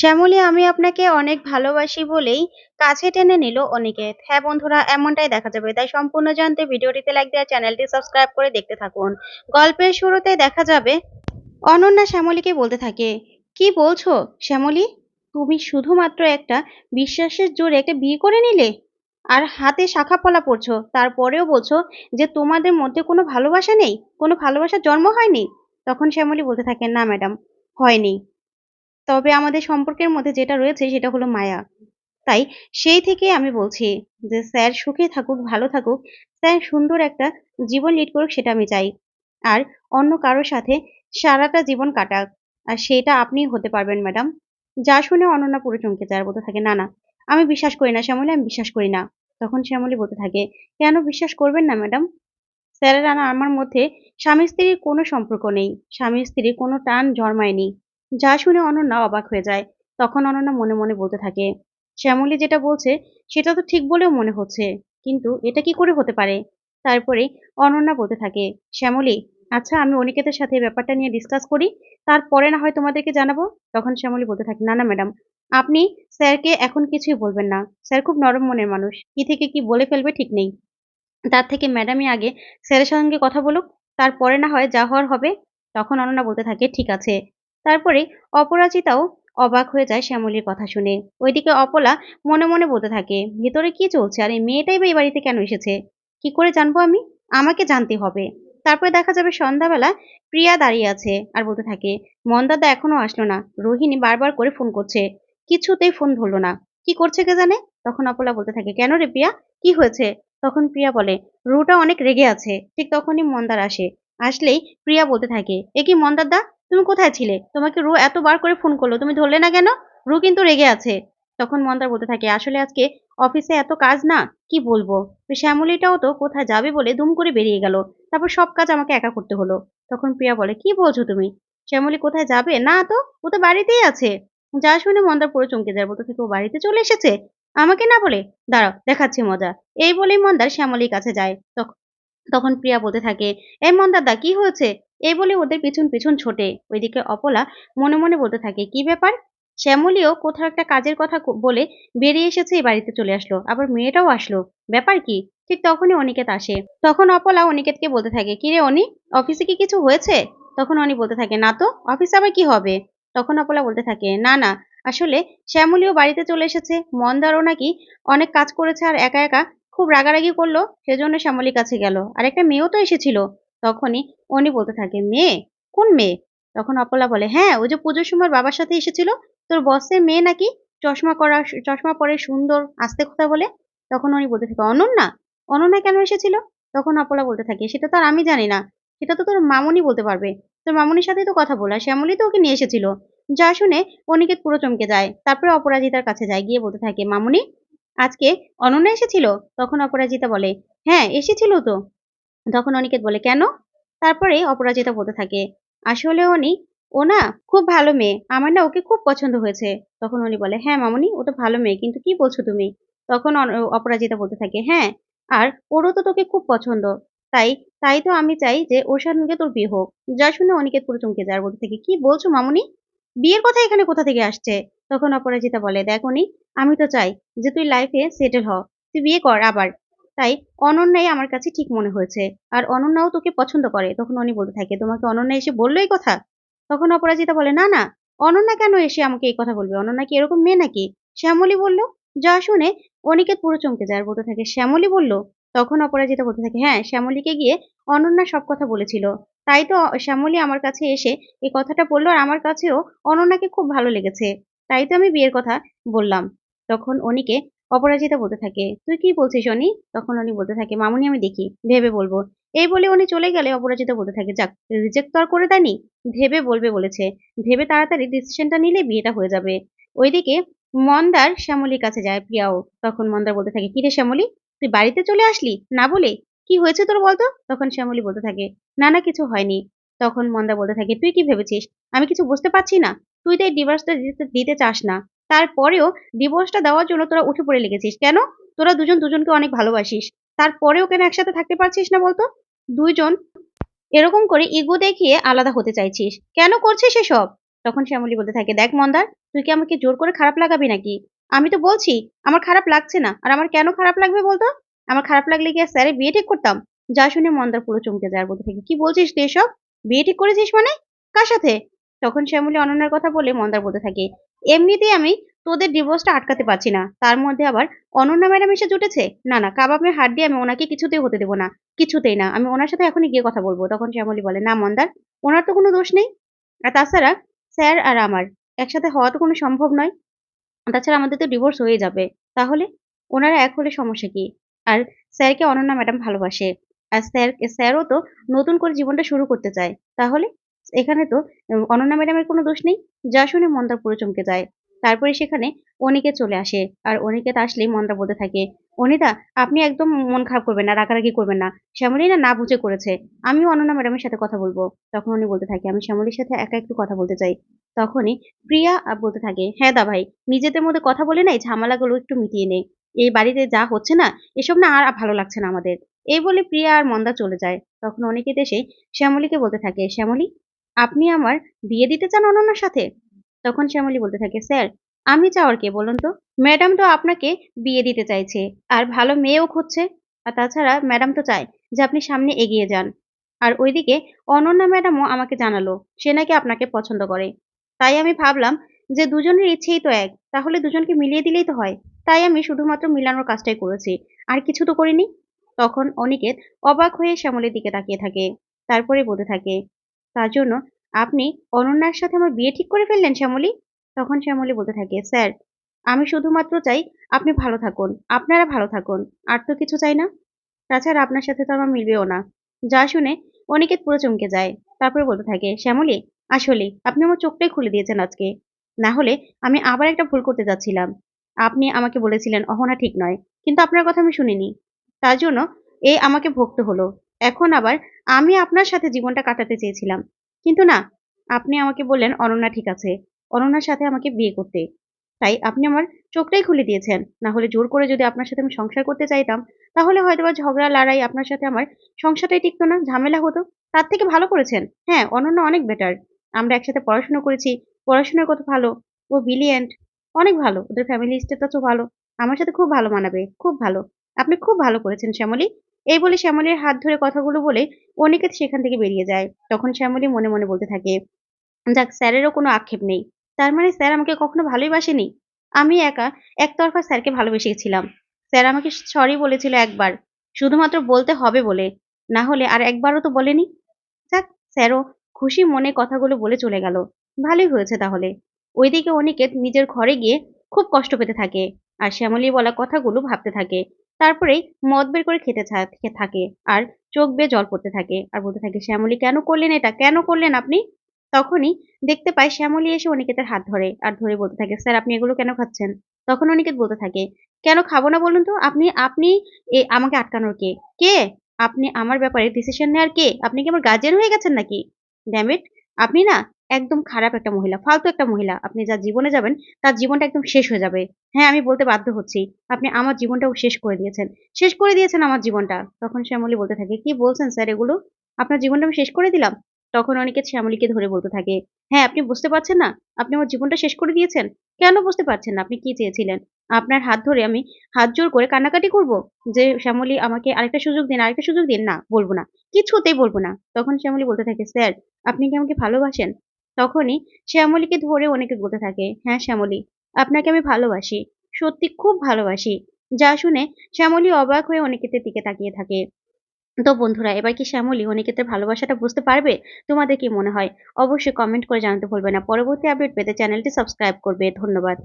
শ্যামলী, আমি আপনাকে অনেক ভালোবাসি বলেই কাছে টেনে নিল অনিকেত। হ্যাঁ বন্ধুরা, এমনটাই দেখা যাবে। তাই সম্পূর্ণ জানতে ভিডিওটিতে লাইক দেওয়া, চ্যানেলটি সাবস্ক্রাইব করে দেখতে থাকুন। গল্পের শুরুতে দেখা যাবে, অনন্যা শ্যামলীকে বলতে থাকে, কি বলছো শ্যামলী? তুমি শুধুমাত্র একটা বিশ্বাসের জোরে একটা বিয়ে করে নিলে? আর হাতে শাখা পলা পড়ছো তারপরেও বলছো যে তোমাদের মধ্যে কোনো ভালোবাসা নেই, কোনো ভালোবাসার জন্ম হয়নি? তখন শ্যামলী বলতে থাকে, না ম্যাডাম, হয়নি। তবে আমাদের সম্পর্কের মধ্যে যেটা রয়েছে সেটা হলো মায়া। তাই সেই থেকে আমি বলছি যে, স্যার সুখে থাকুক, ভালো থাকুক, স্যার সুন্দর একটা জীবন লিড করুক সেটা আমি চাই। আর অন্য কারোর সাথে সারাটা জীবন কাটাক, আর সেটা আপনিই হতে পারবেন, ম্যাডাম। যা শুনে অনন্যা পুরো চমকে যায় আর বলতে থাকে, না না, আমি বিশ্বাস করি না, শ্যামলী, আমি বিশ্বাস করি না। তখন শ্যামলী বলতে থাকে, কেন বিশ্বাস করবেন না, ম্যাডাম? স্যারের আমার মধ্যে স্বামী স্ত্রীর কোনো সম্পর্ক নেই। স্বামী স্ত্রীর কোনো টান জন্মায়নি। যা শুনে অনন্যা অবাক হয়ে যায়। তখন অনন্যা মনে মনে বলতে থাকে, শ্যামলী যেটা বলছে, সেটা তো ঠিক বলেও মনে হচ্ছে, কিন্তু এটা কি করে হতে পারে? তারপরে অনন্যা বলতে থাকে, শ্যামলী আচ্ছা আমি অনিকেতের সাথে ব্যাপারটা নিয়ে ডিসকাস করি, তারপরে না হয় তোমাদেরকে জানাব? তখন শ্যামলী বলতে থাকে, না না, ম্যাডাম, আপনি স্যারকে এখন কিছুই বলবেন না, স্যার খুব নরম মনের মানুষ, কি থেকে কি বলে ফেলবে ঠিক নেই। তার থেকে ম্যাডামই আগে স্যারের সঙ্গে কথা বলুক, তারপরে না হয় যা হওয়ার হবে। তখন অনন্যা বলতে থাকে, ঠিক আছে তারপরে অপরাজিতাও অবাক হয়ে যায় শ্যামলীর কথা শুনে। ওইদিকে অপলা মনে মনে বলতে থাকে, ভেতরে কি চলছে? আর এই মেয়েটাই বা এই বাড়িতে কেন এসেছে? কি করে জানব আমি? আমাকে জানতে হবে। তারপরে দেখা যাবে সন্ধ্যাবেলা প্রিয়া দাঁড়িয়ে আছে আর বলতে থাকে মন্দাদা এখনও আসলো না। রোহিণী বারবার করে ফোন করছে। কিছুতেই ফোন ধরলো না। কি করছে কে জানে তখন অপলা বলতে থাকে, কেন রে প্রিয়া? কি হয়েছে? তখন প্রিয়া বলে, রুটা অনেক রেগে আছে। ঠিক তখনই মন্দার আসে। আসলেই প্রিয়া বলতে থাকে, এ কি মন্দার দা তুমি কোথায় ছিলে? তোমাকে রু এতবার করে ফোন করল, তুমি ধরলে না কেন? রু কিন্তু রেগে আছে, তখন মন্দার বলতে থাকে। আসলে আজকে অফিসে এত কাজ না, কি বলব? শ্যামলীটাও তো কোথায় যাবে বলে দুম করে বেরিয়ে গেল। তারপর সব কাজ আমাকে একা করতে হলো। তখন প্রিয়া বলে, কি বলছো তুমি? শ্যামলী কোথায় যাবে? না তো, ও তো বাড়িতেই আছে। যা শুনে মন্দার পরে চমকে যায়, বলতে থেকে, ও বাড়িতে চলে এসেছে? আমাকে না বলে? দাঁড়াও, দেখাচ্ছি মজা। এই বলেই মন্দার শ্যামলীর কাছে যায়। তখন প্রিয়া বলতে থাকে, এই মন্দারদা কি হয়েছে? এই বলে ওদের পিছন পিছন ছোটে। ওইদিকে অপলা মনে মনে বলতে থাকে, কি ব্যাপার? শ্যামলীও কোথাও একটা কাজের কথা বলে বেরিয়ে এসেছে এই বাড়িতে চলে আসলো। আবার মেয়েটাও আসলো। ব্যাপার কি? ঠিক তখনই অনিকেত আসে। তখন অপলা অনিকেতকে বলতে থাকে, কি রে অনি, অফিসে কি কিছু হয়েছে? তখন অনি বলতে থাকে, না তো, অফিসে আবার কি হবে? তখন অপলা বলতে থাকে, না না, আসলে শ্যামলীও বাড়িতে চলে এসেছে। মন্দারও নাকি অনেক কাজ করেছে আর একা একা খুব রাগারাগি করল। সেজন্য শ্যামলীর কাছে গেল। আর একটা মেয়েও তো এসেছিল। তখনই উনি বলতে থাকে, মেয়ে, কোন মেয়ে? তখন অপলা বলে হ্যাঁ ওই যে পুজোর সময় বাবার সাথে এসেছিল, তোর বসের মেয়ে নাকি চশমা করা, চশমা পরে সুন্দর আস্তে কথা বলে? তখন উনি বলতে থাকে, অনন্যা অনন্যা কেন এসেছিল? তখন অপলা বলতে থাকে, সেটা তো আর আমি জানি না, সেটা তো তোর মামনি বলতে পারবে, তোর মামুনির সাথেই তো কথা বলা, শ্যামলি তো ওকে নিয়ে এসেছিল, যা শুনে অনিকেত পুরো চমকে যায়, তারপরে অপরাজিতার কাছে যায়, গিয়ে বলতে থাকে, মামুনি, আজকে অনন্যা এসেছিল? তখন অপরাজিতা বলে হ্যাঁ এসেছিল তো। তখন অনিকেত বলে, কেন? তারপরে অপরাজিতা বলতে থাকে, আসলে উনি ও না খুব ভালো মেয়ে, আমার না ওকে খুব পছন্দ হয়েছে। তখন উনি বলে হ্যাঁ মামনি, ও তো ভালো মেয়ে, কিন্তু কি বলছো তুমি? তখন অপরাজিতা বলতে থাকে হ্যাঁ আর ওরও তো তোকে খুব পছন্দ, তাই তাই তো আমি চাই যে ওর সঙ্গে তোর বিয়ে হোক। যা শুনে অনিকেত পুরো চমকে যায় বলতে থাকে, কি বলছো মামুনি? বিয়ের কথা এখানে কোথা থেকে আসছে? তখন অপরাজিতা বলে, দেখ উনি আমি তো চাই যে তুই লাইফে সেটেল হ, তুই বিয়ে কর আবার। তাই অনন্যাই আমার কাছে ঠিক মনে হয়েছে। আর অনন্যাও তোকে পছন্দ করে। তখন উনি বলতে থাকে, তোমাকে অনন্যা এসে বলল এই কথা? তখন অপরাজিতা বলে, না না, অনন্যা কেন এসে আমাকে এই কথা বলবে? অনন্যা কি এরকম মেয়ে নাকি? শ্যামলী বলল, যা শুনে অনিকেত পুরো চমকে যায়। বলতে থাকে, শ্যামলী বলল? তখন অপরাজিতা বলতে থাকে হ্যাঁ শ্যামলীকে গিয়ে অনন্যা সব কথা বলেছিল। তাই তো শ্যামলী আমার কাছে এসে এই কথাটা বলল আর আমার কাছেও অনন্যাকে খুব ভালো লেগেছে। তাই তো আমি বিয়ের কথা বললাম। তখন অনিকে অপরাজিতা বলতে থাকে। তুই কি বলছিস, অনি? তখন উনি বলতে থাকে, মামুনি আমি দেখি, ভেবে বলব। এই বলে উনি চলে গেলে অপরাজিতা বলতে থাকে, যাক রিজেক্ট তো আর করে দেয়নি, ভেবে বলবে বলেছে। ভেবে তাড়াতাড়ি ডিসিশনটা নিলে বিয়েটা হয়ে যাবে। ওইদিকে মন্দার শ্যামলির কাছে যায়, প্রিয়াও। তখন মন্দার বলতে থাকে, কিরে শ্যামলি, তুই বাড়িতে চলে আসলি? না বলে? কি হয়েছে তোর বলতো? তখন শ্যামলি বলতে থাকে, না না, কিছু হয়নি। তখন মন্দা বলতে থাকে, তুই কি ভেবেছিস? আমি কিছু বুঝতে পারছি না। তুই তো এই ডিভোর্সটা দিতে চাস না। তারপরেও ডিভোর্সটা দেওয়ার জন্য তোরা উঠে পড়ে লেগেছিস। কেন? তোরা দুজন দুজনকে অনেক ভালোবাসিস। তারপরেও কেন একসাথে থাকতে পারছিস না বলতো? দুইজন এরকম করে ইগো দেখিয়ে আলাদা হতে চাইছিস। কেন করছিস এসব? তখন শ্যামলী বলতে থাকে, দেখ মন্দার, তুই কি আমাকে জোর করে খারাপ লাগাবি নাকি? আমি তো বলছি, আমার খারাপ লাগছে না। আর আমার কেন খারাপ লাগবে বলতো? আমার খারাপ লাগলে কি আর স্যারের বিয়ে ঠিক করতাম? যা শুনে মন্দার পুরো চমকে যায় আর বলতে থাকে, কি বলছিস তুই এসব? বিয়ে ঠিক করেছিস মানে? কার সাথে? তখন শ্যামলী অনন্যার কথা বলে মন্দার বলতে থাকে। এমনিতেই আমি তোদের ডিভোর্সটা আটকাতে পারছি না। তার মধ্যে আবার অনন্যা ম্যাডাম এসে জুটেছে? না না, কাবাবের হাত দিয়ে আমি ওনাকে কিছুতেই হতে দেবো না। কিছুতেই না। আমি ওনার সাথে এখনই গিয়ে কথা বলব। তখন শ্যামলী বলে, না, মন্দার, ওনার তো কোনো দোষ নেই। আর তাছাড়া স্যার আর আমার একসাথে হওয়া তো কোনো সম্ভব নয়। তাছাড়া আমাদের তো ডিভোর্স হয়ে যাবে। তাহলে ওনারা এক হলে সমস্যা কি? আর স্যারকে অনন্যা ম্যাডাম ভালোবাসে। আর স্যার, স্যারও তো নতুন করে জীবনটা শুরু করতে চায়। তাহলে এখানে তো, অনন্যা ম্যাডামের কোনো দোষ নেই। যা শুনে মন্দার পুরো চমকে যায়। তারপরে সেখানে অনিকেত চলে আসে। আর অনিকেত আসলেই মন্দা বলতে থাকে। অনিতা, আপনি একদম মন খারাপ করবেন না, রাগারাগি করবেন না। শ্যামলী না না বুঝে করেছে। আমিও অনন্যা ম্যাডামের সাথে কথা বলব। তখন উনি বলতে থাকে, আমি শ্যামলীর সাথে একা একটু কথা বলতে চাই। তখনই প্রিয়া বলতে থাকে হ্যাঁ দা ভাই, নিজেদের মধ্যে কথা বলে নাই ঝামেলাগুলো একটু মিটিয়ে নেই এই বাড়িতে যা হচ্ছে না, এসব না আর ভালো লাগছে না আমাদের। এই বলে প্রিয়া আর মন্দা চলে যায়। তখন অনেকে এসে শ্যামলীকে বলতে থাকে, শ্যামলী আপনি আমার বিয়ে দিতে চান অনন্যার সাথে? তখন শ্যামলী বলতে থাকে, স্যার, আমি চাওয়ার কে, বলুন তো। ম্যাডাম তো আপনাকে বিয়ে দিতে চাইছে, আর ভালো মেয়েও খুঁজছে। আর তাছাড়া ম্যাডাম তো চায় যে আপনি সামনে এগিয়ে যান। আর ওইদিকে অনন্যা ম্যাডামও আমাকে জানালো, সে নাকি আপনাকে পছন্দ করে। তাই আমি ভাবলাম যে দুজনের ইচ্ছেই তো এক, তাহলে দুজনকে মিলিয়ে দিলেই তো হয়। তাই আমি শুধুমাত্র মিলানোর কাজটাই করেছি, আর কিছু তো করিনি। তখন অনিকেত অবাক হয়ে শ্যামলের দিকে তাকিয়ে থাকে, তারপরে বলতে থাকে তার জন্য আপনি অনন্যার সাথে আমার বিয়ে ঠিক করে ফেললেন শ্যামলী? তখন শ্যামলী বলতে থাকে, স্যার, আমি শুধুমাত্র চাই আপনি ভালো থাকুন, আপনারা ভালো থাকুন, আর তো কিছু চাই না। তাছাড়া আপনার সাথে তো আমার মিলবেও না। যা শুনে অনিকেত পুরো চমকে যায়। তারপরে বলতে থাকে, শ্যামলী, আসলে আপনি আমার চোখটাই খুলে দিয়েছেন আজকে। না হলে আমি আবার একটা ভুল করতে যাচ্ছিলাম। আপনি আমাকে বলেছিলেন, অহনা ঠিক নয়। কিন্তু আপনার কথা আমি শুনিনি। তার জন্য এ আমাকে ভুগতে হলো। এখন আবার আমি আপনার সাথে জীবনটা কাটাতে চেয়েছিলাম। কিন্তু না, আপনি আমাকে বললেন, অনন্যা ঠিক আছে। অনন্যার সাথে আমাকে বিয়ে করতে। তাই আপনি আমার চোখটাই খুলে দিয়েছেন। না হলে জোর করে যদি আপনার সাথে আমি সংসার করতে চাইতাম, তাহলে হয়তো বা ঝগড়া, লড়াই আপনার সাথে আমার সংসারটাই টিকতো না, ঝামেলা হতো। তার থেকে ভালো করেছেন। হ্যাঁ অনন্য অনেক বেটার আমরা একসাথে পড়াশোনা করেছি। পড়াশোনার কত ভালো। ও ব্রিলিয়েন্ট অনেক ভালো। ওদের ফ্যামিলি স্টেটাসও ভালো। আমার সাথে খুব ভালো মানাবে। খুব ভালো। আপনি খুব ভালো করেছেন, শ্যামলী। এই বলে শ্যামলীর হাত ধরে কথাগুলো বলে অনিকেত সেখান থেকে বেরিয়ে যায়। তখন শ্যামলী মনে মনে বলতে থাকে, যাক, স্যারেরও কোনো আক্ষেপ নেই। তার মানে স্যার আমাকে কখনো ভালোই বাসেনি আমি একা একতরফা স্যারকে ভালোবেসে গেছিলাম স্যার আমাকে সরি বলেছিল একবার, শুধুমাত্র বলতে হবে বলে। না হলে আর একবারও তো বলেনি? যাক, স্যারও খুশি মনে কথাগুলো বলে চলে গেল। ভালোই হয়েছে তাহলে। ওইদিকে অনিকেত নিজের ঘরে গিয়ে খুব কষ্ট পেতে থাকে আর শ্যামলী বলা কথাগুলো ভাবতে থাকে। তারপরেই মদ বের করে খেতে থাকে আর চোখ বেয়ে জল পড়তে থাকে। আর বলতে থাকে, শ্যামলী, কেন করলেন এটা? কেন করলেন আপনি? তখনই দেখতে পায়, শ্যামলী এসে অনিকেতের হাত ধরে আর ধরে বলতে থাকে, স্যার, আপনি এগুলো কেন খাচ্ছেন? তখন অনিকেত বলতে থাকে, কেন খাব না বলুন তো? আপনি আপনি এ, আমাকে আটকানোর কে? কে? আপনি আমার ব্যাপারে ডিসিশন নেওয়ার কে? আপনি কি আমার গার্জেন হয়ে গেছেন নাকি? ড্যামিট আপনি না একদম খারাপ একটা মহিলা, ফালতু একটা মহিলা। আপনি যা জীবনে যাবেন, তার জীবনটা একদম শেষ হয়ে যাবে। হ্যাঁ আমি বলতে বাধ্য হচ্ছি। আপনি আমার জীবনটাও শেষ করে দিয়েছেন। শেষ করে দিয়েছেন আমার জীবনটা। তখন শ্যামলী বলতে থাকে, কি বলছেন স্যার এগুলো? আপনার জীবনটা আমি শেষ করে দিলাম? তখন অনেকে শ্যামলীকে ধরে বলতে থাকে হ্যাঁ আপনি বুঝতে পারছেন না? আপনি আমার জীবনটা শেষ করে দিয়েছেন? কেন বুঝতে পারছেন না? আপনি কি চেয়েছিলেন? আপনার হাত ধরে আমি হাত জোর করে কান্নাকাটি করব? যে শ্যামলী আমাকে আরেকটা সুযোগ দিন, আরেকটা সুযোগ দিন, না, বলব না। কিছুতেই বলব না। তখন শ্যামলী বলতে থাকে, স্যার, আপনি কি আমাকে ভালোবাসেন? তখনই শ্যামলীকে ধরে অনেকে বলতে থাকে হ্যাঁ শ্যামলী, আপনাকে আমি ভালোবাসি, সত্যি খুব ভালোবাসি। যা শুনে শ্যামলী অবাক হয়ে অনেকেতে দিকে তাকিয়ে থাকে। তো বন্ধুরা, এবার কি শ্যামলী অনিকেতের ভালোবাসাটা বুঝতে পারবে? তোমাদের কি মনে হয়? অবশ্যই কমেন্ট করে জানাতে ভুলবে না। পরবর্তী আপডেট পেতে চ্যানেলটি সাবস্ক্রাইব করবে। ধন্যবাদ।